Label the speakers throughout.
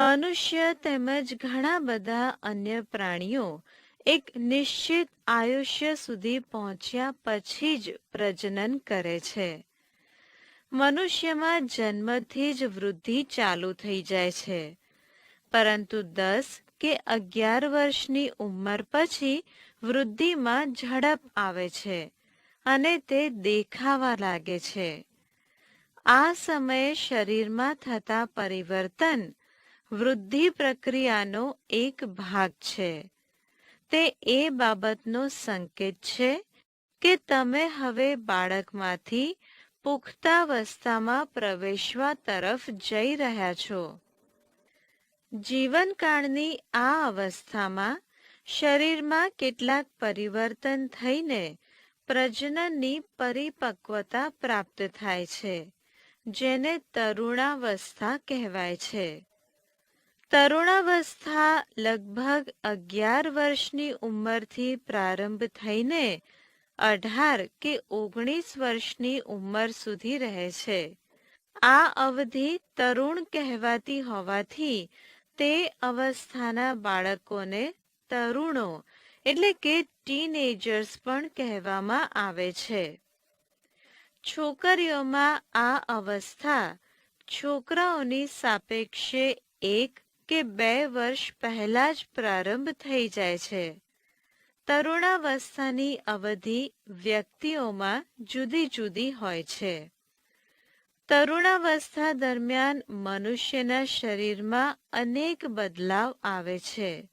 Speaker 1: મનુષ્ય તેમજ ઘણા બધા અન્ય પ્રાણીઓ એક નિશ્ચિત આયુષ્ય સુધી પહોંચ્યા પછી જ પ્રજનન કરે છે. મનુષ્યમાં જન્મથી જ વૃદ્ધિ ચાલુ થઈ જાય છે. પરંતુ દસ કે અગિયાર વર્ષની ઉંમર પછી વૃદ્ધિમાં ઝડપ આવે છે અને તે દેખાવા લાગે છે. આ સમયે શરીરમાં થતા પરિવર્તન વૃદ્ધિ પ્રક્રિયાનો એક ભાગ છે. તે એ બાબતનો સંકેત છે કે તમે હવે બાળકમાંથી પુખ્તાવસ્થામાં પ્રવેશવા તરફ જઈ રહ્યા છો. જીવનકાળની આ અવસ્થામાં શરીરમાં કેટલાક પરિવર્તન થઈને પ્રજનનની પરિપક્વતા પ્રાપ્ત થાય છે, જેને તરુણાવસ્થા કહેવાય છે. તરુણાવસ્થા લગભગ અગિયાર વર્ષની ઉંમરથી પ્રારંભ થઈને અઢાર કે ઓગણીસ વર્ષની ઉંમર સુધી રહે છે. આ અવધિ તરુણ કહેવાતી હોવાથી તે અવસ્થાના બાળકોને તરુણો એટલે કે ટીનેજર્સ પણ કહેવામાં આવે છે. છોકરીઓમાં આ અવસ્થા છોકરાઓની સાપેક્ષે એક કે બે વર્ષ પહેલા જ પ્રારંભ થઈ જાય છે. તરુણાવસ્થાની અવધિ વ્યક્તિઓમાં જુદી જુદી હોય છે. તરુણાવસ્થા દરમિયાન મનુષ્યના શરીરમાં અનેક બદલાવ આવે છે.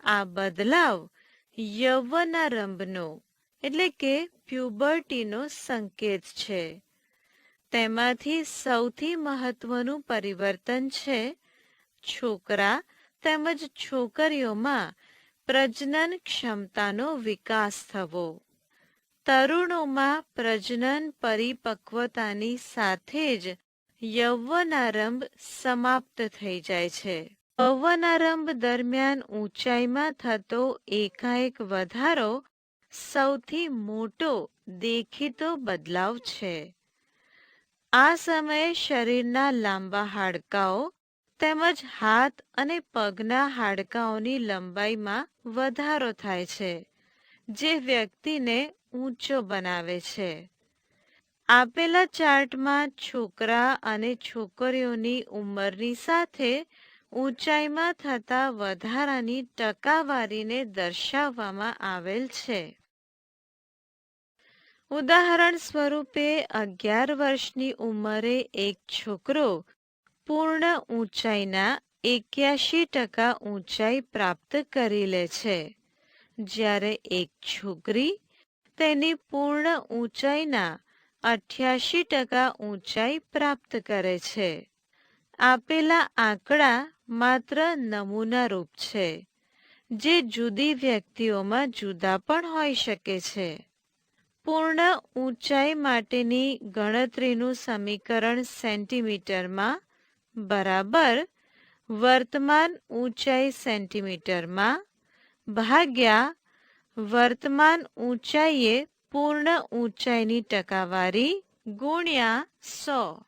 Speaker 1: આ બદલાવ યૌવનારંભનો એટલે કે પ્યુબર્ટીનો સંકેત છે. તેમાંથી સૌથી મહત્વનું પરિવર્તન છે છોકરા તેમજ છોકરીઓમાં પ્રજનન ક્ષમતાનો વિકાસ થવો. તરુણોમાં પ્રજનન પરિપક્વતાની સાથે જ યૌવનારંભ સમાપ્ત થઈ જાય છે. યૌવનારંભ દરમિયાન ઊંચાઈમાં થતો એકાએક વધારો સૌથી મોટો દેખીતો બદલાવ છે. આ સમયે શરીરના લાંબા હાડકાઓ તેમજ હાથ અને પગના હાડકાઓની લંબાઈમાં વધારો થાય છે, જે વ્યક્તિને ઊંચો બનાવે છે. આપેલા ચાર્ટમાં છોકરા અને છોકરીઓની ઉંમરની સાથે ઊંચાઈમાં થતા વધારાની ટકાવારીને દર્શાવવામાં આવેલ છે. ઉદાહરણ સ્વરૂપે, અગિયાર વર્ષની ઉંમરે એક છોકરો પૂર્ણ ઊંચાઈના એક્યાશી ટકા ઊંચાઈ પ્રાપ્ત કરી લે છે. જ્યારે એક છોકરી તેની પૂર્ણ ઊંચાઈના અઠ્યાસી ટકા ઊંચાઈ પ્રાપ્ત કરે છે. આપેલા આંકડા માત્ર નમૂનારૂપ છે, જે જુદી વ્યક્તિઓમાં જુદા પણ હોઈ શકે છે. પૂર્ણ ઊંચાઈ માટેની ગણતરીનું સમીકરણ સેન્ટીમીટરમાં બરાબર. વર્તમાન ઊંચાઈ સેન્ટીમીટરમાં ભાગ્યા વર્તમાન ઊંચાઈએ પૂર્ણ ઊંચાઈની ટકાવારી ગુણ્યા સો.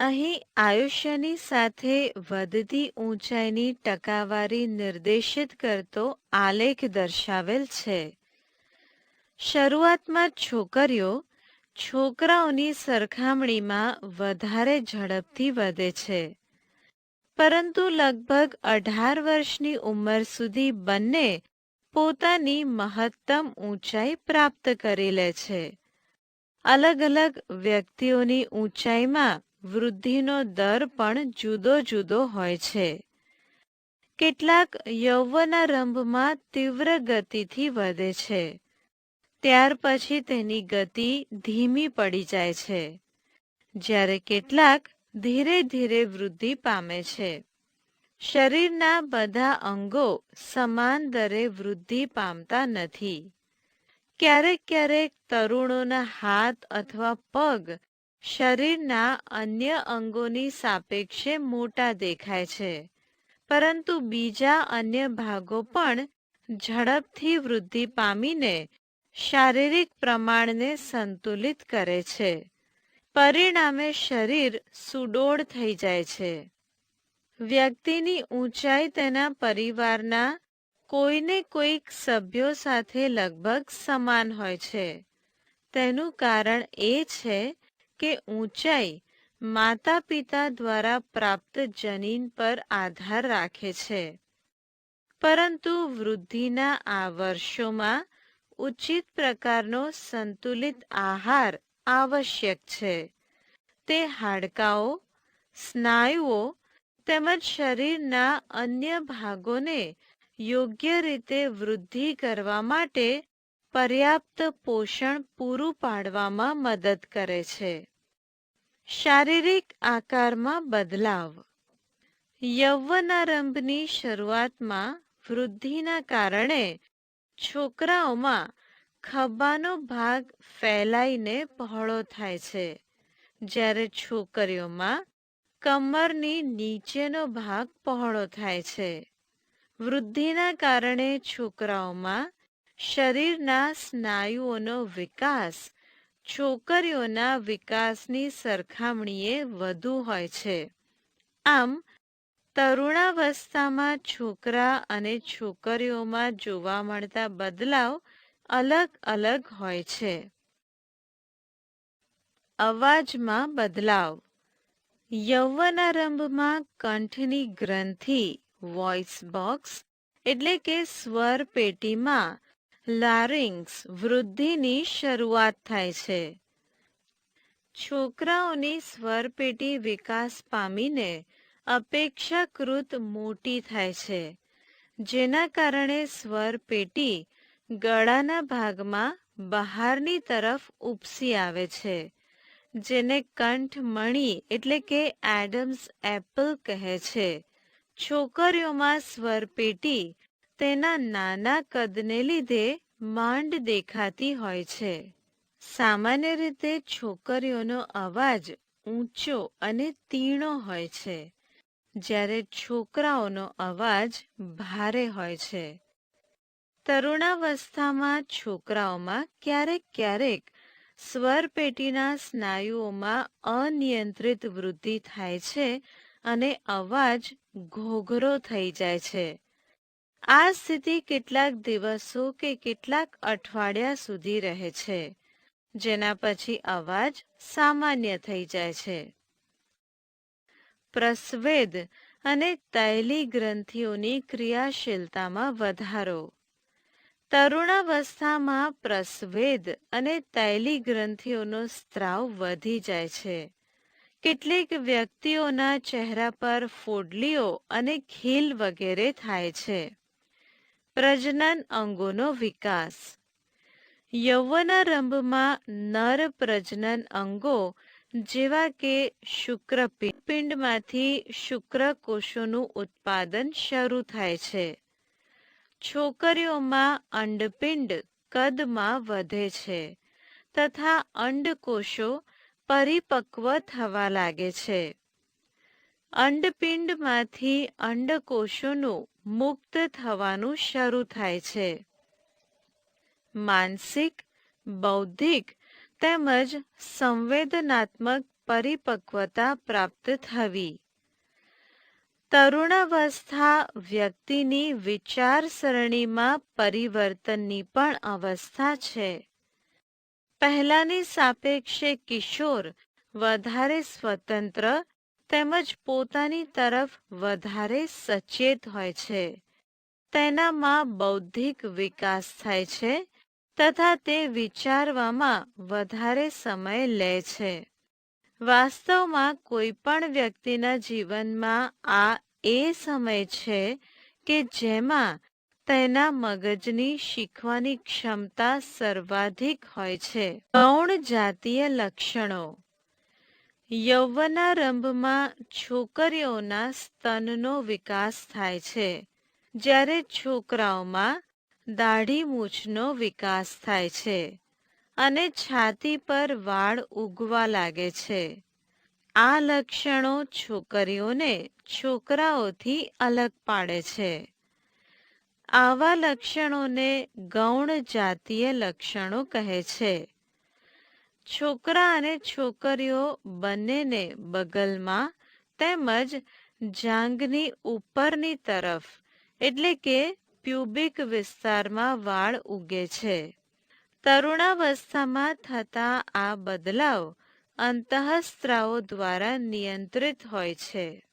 Speaker 1: અહીં આયુષ્યની સાથે વધતી ઊંચાઈની ટકાવારી નિર્દેશિત કરતો આલેખ દર્શાવેલ છે. શરૂઆતમાં છોકરીઓ છોકરાઓની સરખામણીમાં વધારે ઝડપથી વધે છે. પરંતુ લગભગ અઢાર વર્ષની ઉંમર સુધી બંને પોતાની મહત્તમ ઊંચાઈ પ્રાપ્ત કરી લે છે. અલગ અલગ વ્યક્તિઓની ઊંચાઈમાં વૃદ્ધિનો દર પણ જુદો જુદો હોય છે. કેટલાક યૌવનારંભમાં તીવ્ર ગતિથી વધે છે. ત્યાર પછી તેની ગતિ ધીમી પડી જાય છે, જ્યારે કેટલાક ધીરે ધીરે વૃદ્ધિ પામે છે. શરીરના બધા અંગો સમાન દરે વૃદ્ધિ પામતા નથી. ક્યારેક ક્યારેક તરુણોના હાથ અથવા પગ શરીરના અન્ય અંગોની સાપેક્ષે મોટા દેખાય છે, પરંતુ બીજા અન્ય ભાગો પણ ઝડપથી વૃદ્ધિ પામીને શારીરિક પ્રમાણને સંતુલિત કરે છે. પરિણામે શરીર સુડોળ થઈ જાય છે. વ્યક્તિની ઊંચાઈ તેના પરિવારના કોઈને કોઈક સભ્યો સાથે લગભગ સમાન હોય છે. તેનું કારણ એ છે કે ઊંચાઈ માતા પિતા દ્વારા પ્રાપ્ત જનીન પર આધાર રાખે છે. પરંતુ વૃદ્ધિના આ વર્ષોમાં ઉચિત પ્રકારનો સંતુલિત આહાર આવશ્યક છે. તે હાડકાઓ, સ્નાયુઓ તેમજ શરીરના અન્ય ભાગોને યોગ્ય રીતે વૃદ્ધિ કરવા માટે પર્યાપ્ત પોષણ પૂરું પાડવામાં મદદ કરે છે. શારીરિક આકારમાં બદલાવ. યૌવનારંભની શરૂઆતમાં વૃદ્ધિના કારણે છોકરાઓમાં ખભાનો ભાગ ફેલાઈને પહોળો થાય છે. જ્યારે છોકરીઓમાં કમરની નીચેનો ભાગ પહોળો થાય છે. વૃદ્ધિના કારણે છોકરાઓમાં શરીરના સ્નાયુઓનો વિકાસ છોકરીઓના વિકાસની સરખામણીએ વધુ હોય છે. આમ તરુણાવસ્થામાં છોકરા અને છોકરીઓમાં જોવા મળતા બદલાવ અલગ અલગ હોય છે. અવાજમાં બદલાવ. યૌવનારંભમાં કંઠની ગ્રંથિ વોઇસ બોક્સ એટલે કે સ્વર પેટીમાં લારિંગ્સ વૃદ્ધિની શરૂઆત થાય છે. છોકરાઓની સ્વરપેટી વિકાસ પામીને અપેક્ષાકૃત મોટી થાય છે, જેના કારણે સ્વર પેટી ગળાના ભાગમાં બહારની તરફ ઉપસી આવે છે, જેને કંઠ મણી એટલે કે એડમ્સ એપલ કહે છે. છોકરીઓમાં સ્વરપેટી તેના નાના કદને લીધે માંડ દેખાતી હોય છે. સામાન્ય રીતે છોકરીઓનો અવાજ ઊંચો અને તીણો હોય છે. જ્યારે છોકરાઓનો અવાજ ભારે હોય છે. તરુણાવસ્થામાં છોકરાઓમાં ક્યારેક ક્યારેક સ્વરપેટીના સ્નાયુઓમાં અનિયંત્રિત વૃદ્ધિ થાય છે અને અવાજ ઘોઘરો થઈ જાય છે. આ સ્થિતિ કેટલાક દિવસો કે કેટલાક અઠવાડિયા સુધી રહે છે, જેના પછી અવાજ સામાન્ય થઈ જાય છે. પ્રસ્વેદ અને તૈલી ગ્રંથિઓની ક્રિયાશીલતામાં વધારો. તરુણાવસ્થામાં પ્રસ્વેદ અને તૈલી ગ્રંથિઓનો સ્ત્રાવ વધી જાય છે. કેટલીક વ્યક્તિઓના ચહેરા પર ફોડલીઓ અને ખીલ વગેરે થાય છે. પ્રજનન અંગોનો વિકાસ. યૌવનારંભમાં નર પ્રજનન અંગો જેવા કે શુક્રપિંડમાંથી શુક્રકોષોનું ઉત્પાદન શરૂ થાય છે. છોકરીઓમાં અંડપિંડ કદમાં વધે છે તથા અંડકોષો પરિપક્વ થવા લાગે છે. અંડપિંડમાંથી અંડકોષોનું મુક્ત થવાનું શરૂ થાય છે. માનસિક, બૌદ્ધિક તેમજ સંવેદનાત્મક પરિપક્વતા પ્રાપ્ત થવી. તરુણાવસ્થા વ્યક્તિની વિચારસરણીમાં પરિવર્તનની પણ અવસ્થા છે. પહેલાની સાપેક્ષે કિશોર વધારે સ્વતંત્ર તેમજ પોતાની તરફ વધારે સચેત હોય છે. તેનામાં બૌદ્ધિક વિકાસ થાય છે તથા તે વિચારવામાં વધારે સમય લે છે. વાસ્તવમાં કોઈ પણ વ્યક્તિના જીવનમાં આ એ સમય છે કે જેમાં તેના મગજની શીખવાની ક્ષમતા સર્વાધિક હોય છે. ગૌણ જાતીય લક્ષણો. યૌવનારંભમાં છોકરીઓના સ્તનનો વિકાસ થાય છે. જ્યારે છોકરાઓમાં દાઢી મૂછનો વિકાસ થાય છે અને છાતી પર વાળ ઉગવા લાગે છે. આ લક્ષણો છોકરીઓને છોકરાઓથી અલગ પાડે છે. આવા લક્ષણોને ગૌણ જાતીય લક્ષણો કહે છે. છોકરા અને છોકરીઓ બંનેને બગલમાં તેમજ જાંઘની ઉપરની તરફ, એટલે કે પ્યુબિક વિસ્તારમાં વાળ ઉગે છે. તરુણાવસ્થામાં થતા આ બદલાવ અંતઃસ્ત્રાવો દ્વારા નિયંત્રિત હોય છે.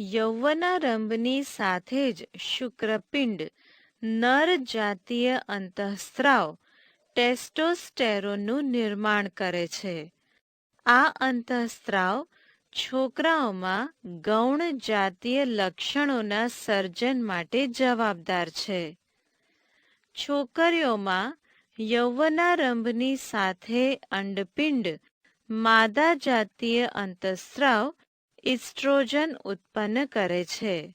Speaker 1: યૌવનારંભની સાથે જ શુક્રપિંડ નર જાતીય અંતઃસ્ત્રાવ ટેસ્ટોસ્ટેરોનનું નિર્માણ કરે છે. આ અંતઃસ્ત્રાવ છોકરાઓમાં ગૌણ જાતીય લક્ષણોના સર્જન માટે જવાબદાર છે. છોકરીઓમાં યૌવનારંભની સાથે અંડપિંડ, માદા જાતીય અંતઃસ્ત્રાવ, ઇસ્ટ્રોજન ઉત્પન્ન કરે છે,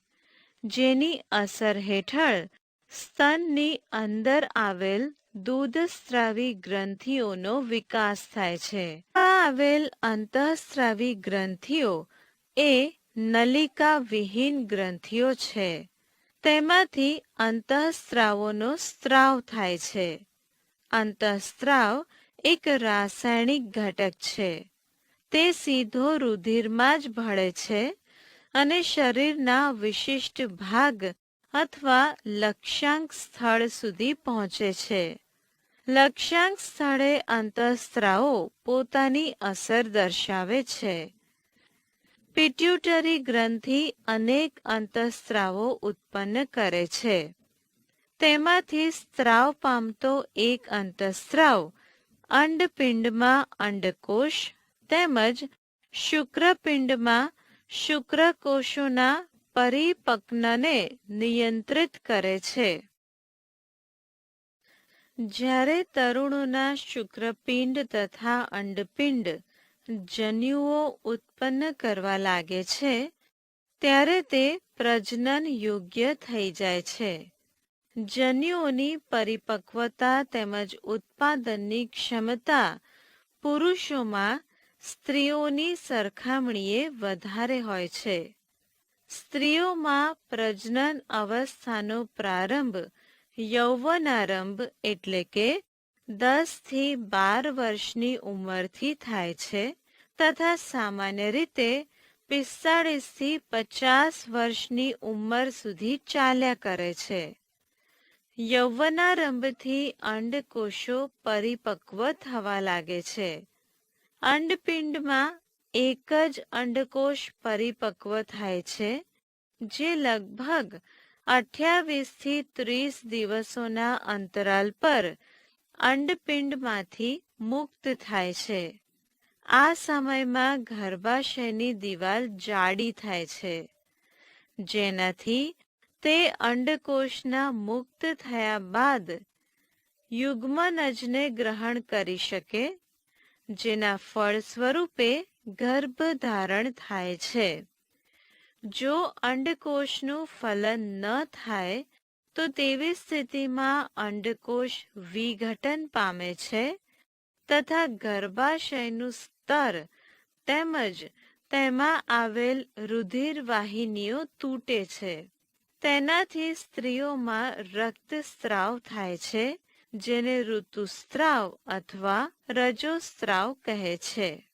Speaker 1: જેની અસર હેઠળ સ્તનની અંદર આવેલ દૂધસ્ત્રાવી ગ્રંથિઓનો વિકાસ થાય છે. આ આવેલ અંતઃસ્ત્રાવી ગ્રંથિઓ એ નલિકા વિહીન ગ્રંથિઓ છે. તેમાંથી અંતઃસ્ત્રાવોનો સ્ત્રાવ થાય છે. અંતઃસ્ત્રાવ એક રાસાયણિક ઘટક છે. તે સીધો રુધિરમાં જ ભળે છે અને શરીરના વિશિષ્ટ ભાગ અથવા લક્ષ્યાંક સ્થળ સુધી પહોંચે છે. લક્ષ્યાંક સ્થળે અંતઃસ્ત્રાવો પોતાની અસર દર્શાવે છે. પિટ્યુટરી ગ્રંથિ અનેક અંતઃસ્ત્રાવો ઉત્પન્ન કરે છે. તેમાંથી સ્ત્રાવ પામતો એક અંતઃસ્ત્રાવ અંડપિંડમાં અંડકોષ તેમજ શુક્રપિંડમાં શુક્રકોષોના પરિપક્નને નિયંત્રિત કરે છે. જ્યારે તરુણોના શુક્રપિંડ તથા અંડપિંડ જન્યુઓ ઉત્પન્ન કરવા લાગે છે, ત્યારે તે પ્રજનન યોગ્ય થઈ જાય છે. જન્યુઓની પરિપક્વતા તેમજ ઉત્પાદનની ક્ષમતા પુરુષોમાં સ્ત્રીઓની સરખામણીએ વધારે હોય છે. સ્ત્રીઓમાં પ્રજનન અવસ્થાનો પ્રારંભ યૌવનારંભ એટલે કે દસથી બાર વર્ષની ઉંમરથી થાય છે તથા સામાન્ય રીતે પિસ્તાળીસથી પચાસ વર્ષની ઉંમર સુધી ચાલ્યા કરે છે. યૌવનારંભથી અંડકોષો પરિપક્વ થવા લાગે છે. અંડપિંડમાં એક જ અંડકોષ પરિપક્વ થાય છે, જે લગભગ અઠ્યાવીસથી ત્રીસ દિવસોના અંતરાલ પર અંડપિંડમાંથી મુક્ત થાય છે. આ સમયમાં ગર્ભાશયની દિવાલ જાડી થાય છે. જેનાથી તે અંડકોષના મુક્ત થયા બાદ યુગ્મનજને ગ્રહણ કરી શકે, જેના ફળ સ્વરૂપે ગર્ભ ધારણ થાય છે. જો અંડકોષનું ફલન ન થાય, તો તેવી સ્થિતિમાં અંડકોષ વિઘટન પામે છે તથા ગર્ભાશયનું સ્તર તેમજ તેમાં આવેલ રુધિર વાહિનીઓ તૂટે છે. તેનાથી સ્ત્રીઓમાં રક્તસ્ત્રાવ થાય છે, જેને ઋતુસ્ત્રાવ અથવા રજોસ્ત્રાવ કહે છે.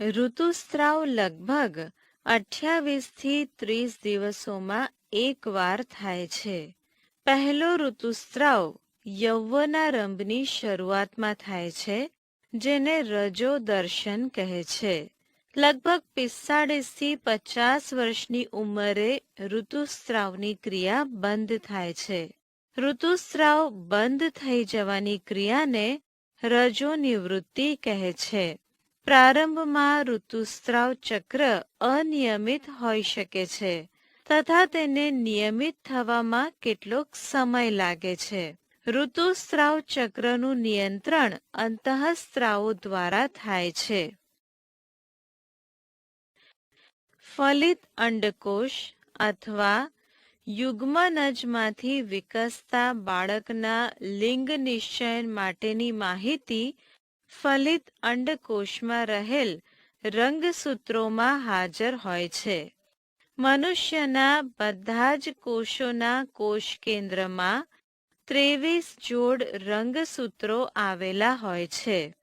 Speaker 1: ઋતુસ્ત્રાવ લગભગ અઠ્યાવીસથી ત્રીસ દિવસોમાં એકવાર થાય છે. પહેલો ઋતુસ્ત્રાવ યૌવનારંભની શરૂઆતમાં થાય છે, જેને રજો દર્શન કહે છે. લગભગ પિસ્તાળીસથી પચાસ વર્ષની ઉંમરે ઋતુસ્ત્રાવની ક્રિયા બંધ થાય છે. ઋતુસ્ત્રાવ બંધ થઈ જવાની ક્રિયાને રજો નિવૃત્તિ કહે છે. પ્રારંભમાં ઋતુસ્ત્રાવ ચક્ર અનિયમિત હોઈ શકે છે, તથા તેને નિયમિત થવામાં કેટલોક સમય લાગે છે. ઋતુસ્ત્રાવ ચક્રનું નિયંત્રણ અંતઃસ્ત્રાવો દ્વારા થાય છે. ફલિત અંડકોષ અથવા યુગ્મનજમાંથી વિકસતા બાળકના લિંગ નિશ્ચયન માટેની માહિતી ફલિત અંડકોષમાં રહેલ રંગસૂત્રોમાં હાજર હોય છે. મનુષ્યના બધા જ કોષોના કોષ કેન્દ્રમાં ત્રેવીસ જોડ રંગસૂત્રો આવેલા હોય છે.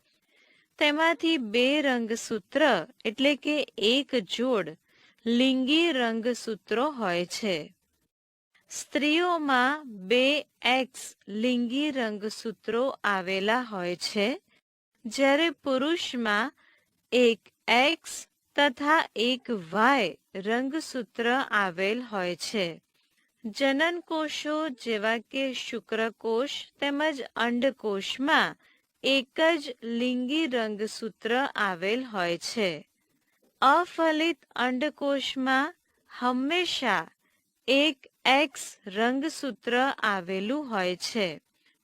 Speaker 1: તેમાંથી બે રંગસૂત્ર એટલે કે એક જોડ લિંગી રંગસૂત્રો હોય છે. સ્ત્રીઓમાં બે એક્સ લિંગી રંગસૂત્રો આવેલા હોય છે. જ્યારે પુરુષમાં એક એક્સ તથા એક વાય રંગસૂત્ર આવેલ હોય છે. જનન કોષો જેવા કે શુક્રકોષ તેમજ અંડકોષમાં એક જ લિંગી રંગસૂત્ર આવેલ હોય છે. અફલિત અંડકોષમાં હંમેશા એક એક્સ રંગસૂત્ર આવેલું હોય છે.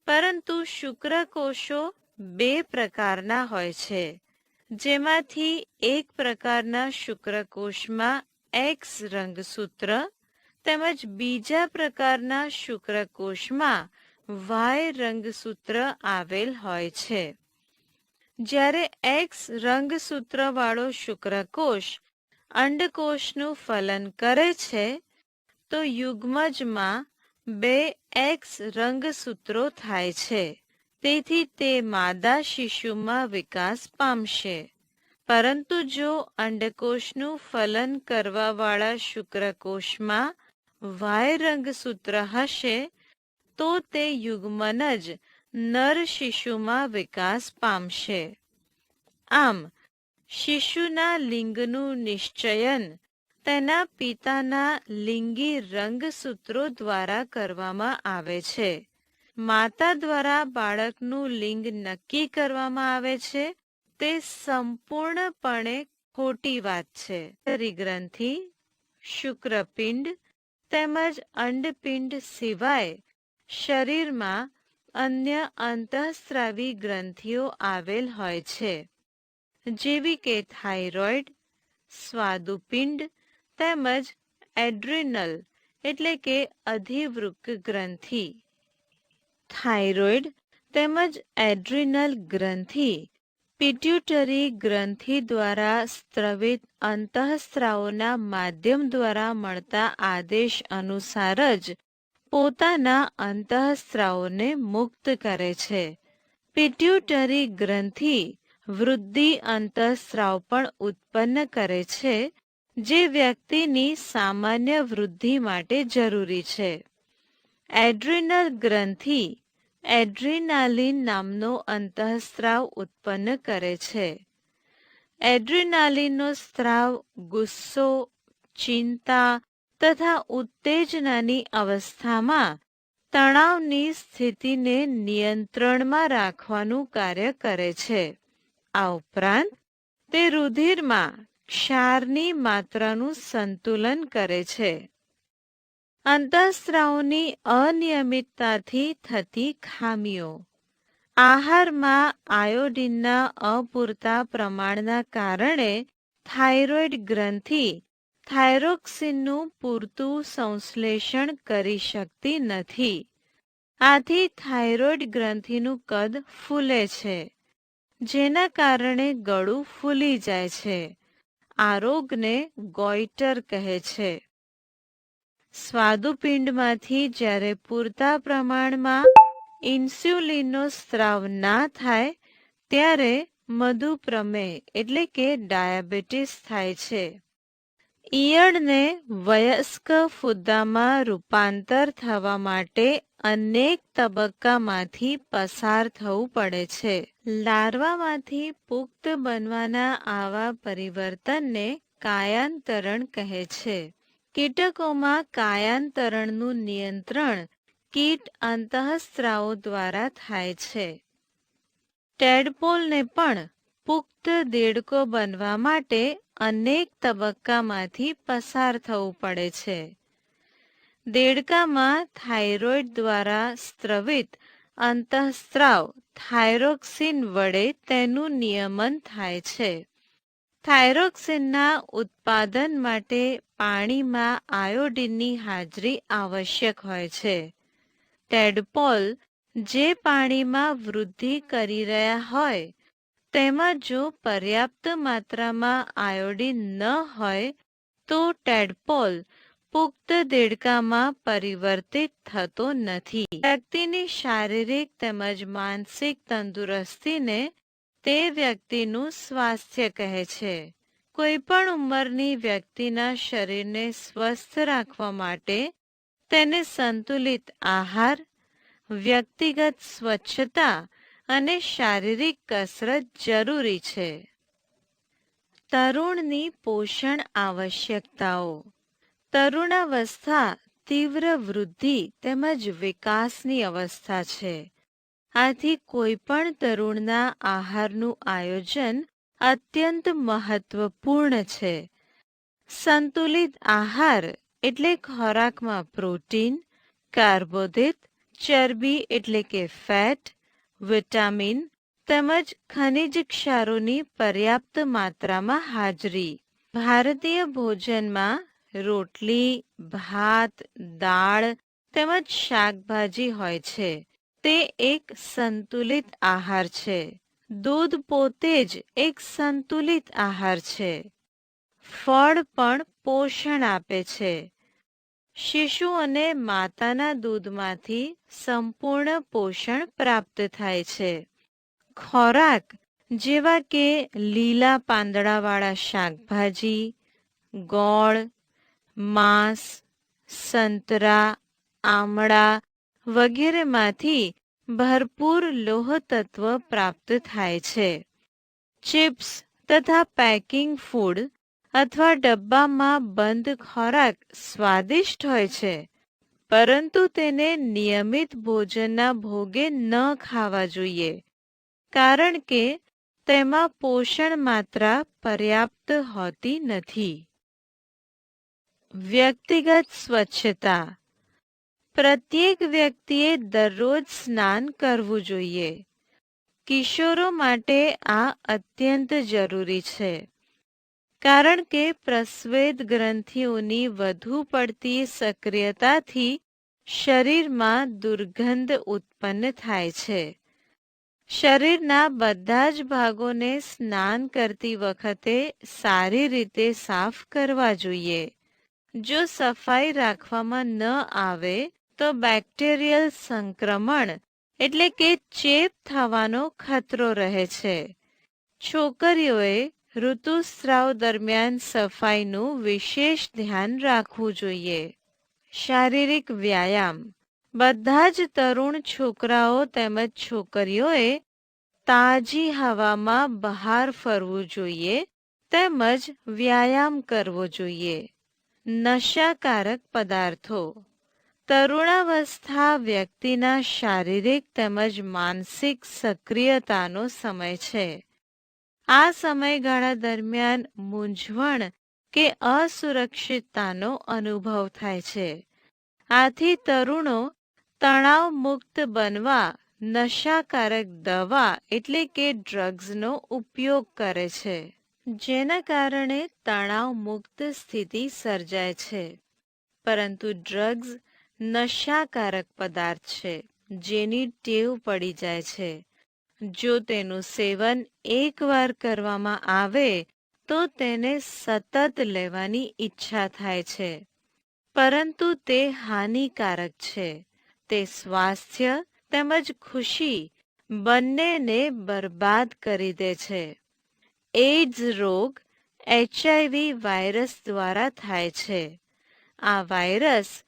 Speaker 1: પરંતુ શુક્રકોષો બે પ્રકારના હોય છે. જેમાંથી એક પ્રકારના શુક્રકોષમાં એક્સ રંગસૂત્ર તેમજ બીજા પ્રકારના શુક્રકોષમાં વાય રંગસૂત્ર આવેલ હોય છે. જ્યારે એક્સ રંગસૂત્રવાળો શુક્રકોષ અંડકોષનું ફલન કરે છે, તો યુગ્મજમાં બે એક્સ રંગસૂત્રો થાય છે. તેથી તે માદા શિશુમાં વિકાસ પામશે. પરંતુ જો અંડકોષનું ફલન કરવાવાળા શુક્રકોષમાં વાય રંગસૂત્ર હશે, તો તે યુગ્મન જ નર શિશુમાં વિકાસ પામશે. આમ, શિશુના લિંગનું નિશ્ચયન તેના પિતાના લિંગી રંગસૂત્રો દ્વારા કરવામાં આવે છે. માતા દ્વારા બાળકનું લિંગ નક્કી કરવામાં આવે છે, તે સંપૂર્ણપણે ખોટી વાત છે. ગ્રંથિ શુક્રપિંડ તેમજ અંડપિંડ સિવાય શરીરમાં અન્ય અંતઃસ્રાવી ગ્રંથિઓ આવેલ હોય છે, જેવી કે થાઇરોઇડ, સ્વાદુપિંડ તેમજ એડ્રિનલ એટલે કે અધિવૃક્ક ગ્રંથિ. થાઇરોઇડ તેમજ એડ્રિનલ ગ્રંથિ, પિટ્યુટરી ગ્રંથિ દ્વારા સ્ત્રવિત અંતઃસ્ત્રાવોના માધ્યમ દ્વારા મળતા આદેશ અનુસાર જ પોતાના અંતઃસ્ત્રાવોને મુક્ત કરે છે. પિટ્યુટરી ગ્રંથિ વૃદ્ધિ અંતઃસ્ત્રાવ પણ ઉત્પન્ન કરે છે, જે વ્યક્તિની સામાન્ય વૃદ્ધિ માટે જરૂરી છે. એડ્રિનલ ગ્રંથિ એડ્રિનાલિન નામનો અંતઃસ્ત્રાવ ઉત્પન્ન કરે છે. એડ્રિનાલિનનો સ્ત્રાવ ગુસ્સો, ચિંતા તથા ઉત્તેજનાની અવસ્થામાં તણાવની સ્થિતિને નિયંત્રણમાં રાખવાનું કાર્ય કરે છે. આ ઉપરાંત તે રુધિરમાં ક્ષારની માત્રાનું સંતુલન કરે છે. અંતઃસ્ત્રાવની અનિયમિતતાથી થતી ખામીઓ. આહારમાં આયોડિનના અપૂરતા પ્રમાણના કારણે થાઇરોઇડ ગ્રંથિ થાઇરોક્સિનનું પૂરતું સંશ્લેષણ કરી શકતી નથી. આથી થાઇરોઇડ ગ્રંથિનું કદ ફૂલે છે, જેના કારણે ગળું ફૂલી જાય છે. આ રોગને ગોઈટર કહે છે. સ્વાદુપિંડમાંથી જ્યારે પૂરતા પ્રમાણમાં ઇન્સ્યુલિનનો સ્ત્રાવ ના થાય, ત્યારે મધુપ્રમેહ એટલે કે ડાયાબિટીસ થાય છે. ઈયળને વયસ્ક ફુદ્દામાં રૂપાંતર થવા માટે અનેક તબક્કામાંથી પસાર થવું પડે છે. લાર્વામાંથી પુખ્ત બનવાના આવા પરિવર્તનને કાયાંતરણ કહે છે. કીટકોમાં કાયાંતરણનું નિયંત્રણ કીટ અંતઃસ્ત્રાવો દ્વારા થાય છે. ટેડપોલને પણ પુખ્ત દેડકો બનવા માટે અનેક તબક્કામાંથી પસાર થવું પડે છે. દેડકામાં થાઇરોઇડ દ્વારા સ્ત્રવિત અંતઃસ્ત્રાવ થાઇરોક્સિન વડે તેનું નિયમન થાય છે. થાઇરોક્સિનના ઉત્પાદન માટે પાણીમાં આયોડિનની હાજરી આવશ્યક હોય છે. ટેડપોલ જે પાણીમાં વૃદ્ધિ કરી રહ્યા હોય, તેમાં જો પર્યાપ્ત માત્રામાં આયોડિન ન હોય, તો ટેડપોલ પુખ્ત દેડકામાં પરિવર્તિત થતો નથી. વ્યક્તિની શારીરિક તેમજ માનસિક તંદુરસ્તીને તે વ્યક્તિનું સ્વાસ્થ્ય કહે છે. કોઈ પણ ઉંમરની વ્યક્તિના શરીરને સ્વસ્થ રાખવા માટે તેને સંતુલિત આહાર, વ્યક્તિગત સ્વચ્છતા અને શારીરિક કસરત જરૂરી છે. તરુણની પોષણ આવશ્યકતાઓ. તરુણાવસ્થા તીવ્ર વૃદ્ધિ તેમજ વિકાસની અવસ્થા છે. આથી કોઈ પણ તરુણના આહારનું આયોજન અત્યંત મહત્વપૂર્ણ છે. સંતુલિત આહાર એટલે ખોરાકમાં પ્રોટીન, કાર્બોદિત, ચરબી એટલે કે ફેટ, વિટામિન તેમજ ખનિજ ક્ષારોની પર્યાપ્ત માત્રામાં હાજરી. ભારતીય ભોજનમાં રોટલી, ભાત, દાળ તેમજ શાકભાજી હોય છે. તે એક સંતુલિત આહાર છે. દૂધ પોતે જ એક સંતુલિત આહાર છે. ફળ પણ પોષણ આપે છે. શિશુ અને માતાના દૂધમાંથી સંપૂર્ણ પોષણ પ્રાપ્ત થાય છે. ખોરાક, જેવા કે લીલા પાંદડાવાળા શાકભાજી, ગોળ, માંસ, સંતરા, આમળા વગેરેમાંથી ભરપૂર લોહ તત્વ પ્રાપ્ત થાય છે. ચિપ્સ તથા પેકિંગ ફૂડ અથવા ડબ્બામાં બંધ ખોરાક સ્વાદિષ્ટ હોય છે, પરંતુ તેને નિયમિત ભોજનના ભોગે ન ખાવા જોઈએ, કારણ કે તેમાં પોષણ માત્રા પર્યાપ્ત હોતી નથી. વ્યક્તિગત સ્વચ્છતા પ્રત્યેક વ્યક્તિએ દરરોજ સ્નાન કરવું જોઈએ. કિશોરો માટે આ અત્યંત જરૂરી છે. કારણ કે પ્રસ્વેદ ગ્રંથિઓની વધુ પડતી સક્રિયતાથી શરીરમાં દુર્ગંધ ઉત્પન્ન થાય છે. શરીરના બધા જ ભાગોને સ્નાન કરતી વખતે સારી રીતે સાફ કરવા જોઈએ. જો સફાઈ રાખવામાં ન આવે તો બેક્ટેરિયલ સંક્રમણ એટલે કે ચેપ થવાનો ખતરો રહે છે. છોકરીઓએ ઋતુસ્રાવ દરમિયાન સફાઈનું વિશેષ ધ્યાન રાખવું જોઈએ. શારીરિક વ્યાયામ. બધા જ તરુણ છોકરાઓ તેમજ છોકરીઓએ તાજી હવામાં બહાર ફરવું જોઈએ તેમજ વ્યાયામ કરવો જોઈએ. નશાકારક પદાર્થો. તરુણાવસ્થા વ્યક્તિના શારીરિક તેમજ માનસિક સક્રિયતાનો સમય છે. આ સમયગાળા દરમિયાન મૂંઝવણ કે અસુરક્ષિતતાનો અનુભવ થાય છે. આથી તરુણો તણાવ મુક્ત બનવા, નશાકારક દવા એટલે કે ડ્રગ્સનો ઉપયોગ કરે છે, જેના કારણે તણાવ મુક્ત સ્થિતિ સર્જાય છે. પરંતુ ડ્રગ્સ નશાકારક પદાર્થ છે, જેની ટેવ પડી જાય છે. જો તેનું સેવન એકવાર કરવામાં આવે, તો તેને સતત લેવાની ઈચ્છા થાય છે. પરંતુ તે હાનિકારક છે. તે સ્વાસ્થ્ય તેમજ ખુશી બંનેને બરબાદ કરી દે છે. એઇડ્સ રોગ એચઆઈવી વાયરસ દ્વારા થાય છે. આ વાયરસ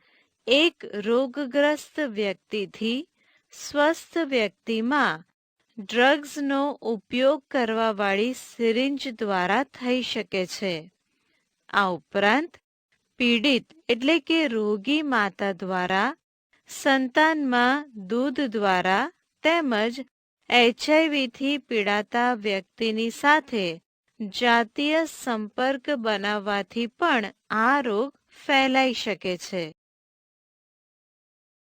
Speaker 1: એક રોગગ્રસ્ત વ્યક્તિથી સ્વસ્થ વ્યક્તિમાં ડ્રગ્સનો ઉપયોગ કરવાવાળી સિરિંજ દ્વારા થઈ શકે છે. આ ઉપરાંત પીડિત એટલે કે રોગી માતા દ્વારા, સંતાનમાં દૂધ દ્વારા તેમજ એચઆઈવીથી પીડાતા વ્યક્તિની સાથે જાતીય સંપર્ક બનાવવાથી પણ આ રોગ ફેલાઈ શકે છે.